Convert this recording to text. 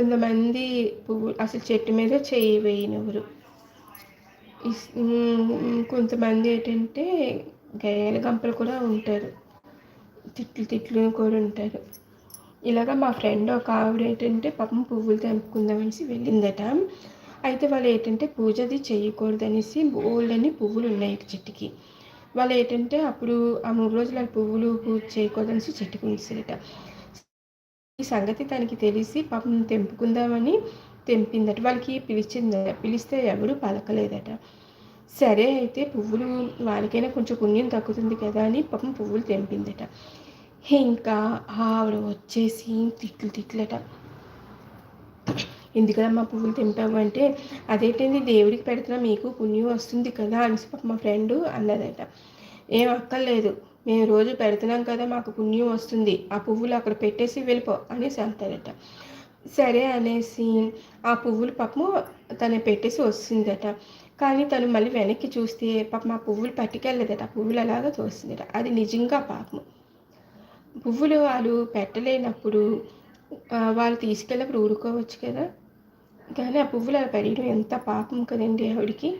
కొంతమంది పువ్వు అసలు చెట్టు మీద చేయి వేయనివ్వరు. కొంతమంది ఏంటంటే గేల గంపలు కూడా ఉంటారు. తిట్లు తిట్లు కూడా ఉంటారు. ఇలాగ మా ఫ్రెండ్ ఒక ఆవిడ ఏంటంటే పాపం పువ్వులు తెంపుకుందామనేసి వెళ్ళిందట. అయితే వాళ్ళు ఏంటంటే పూజ అది చేయకూడదు అనేసి పువ్వులు ఉన్నాయి చెట్టుకి. వాళ్ళు ఏంటంటే అప్పుడు ఆ మూడు రోజులు పువ్వులు పూజ చేయకూడదనేసి చెట్టుకు ఉంచారట ఈ సంగతి తనకి తెలిసి పాపం తెంపుకుందామని తెంపిందట. వాళ్ళకి పిలిచిందట పిలిస్తే ఎవరు పలకలేదట. సరే అయితే పువ్వులు వాళ్ళకైనా కొంచెం పుణ్యం తగ్గుతుంది కదా అని పాపం పువ్వులు తెంపిందట. ఇంకా ఆవిడ వచ్చేసి తిట్లు తిట్లట. ఎందుకమ్మా పువ్వులు తెంపావు అంటే అదేంటండి దేవుడికి పెడుతున్నా మీకు పుణ్యం వస్తుంది కదా అని మా ఫ్రెండ్ అన్నదట. ఏం అక్కర్లేదు. మేము రోజు పెడుతున్నాం కదా మాకు పుణ్యం వస్తుంది. ఆ పువ్వులు అక్కడ పెట్టేసి వెళ్ళిపో అనేసి అంటారట. సరే అనేసి ఆ పువ్వులు పాపము తను పెట్టేసి వస్తుందట. కానీ తను మళ్ళీ వెనక్కి చూస్తే పాపం ఆ పువ్వులు పట్టుకెళ్ళలేదట. ఆ పువ్వులు అలాగా చూస్తుందట అది నిజంగా పాపము. పువ్వులు వాళ్ళు పెట్టలేనప్పుడు వాళ్ళు తీసుకెళ్ళప్పుడు ఊరుకోవచ్చు కదా. కానీ ఆ పువ్వులు అలా పెరగడం ఎంత పాపం కదండి ఆవిడికి.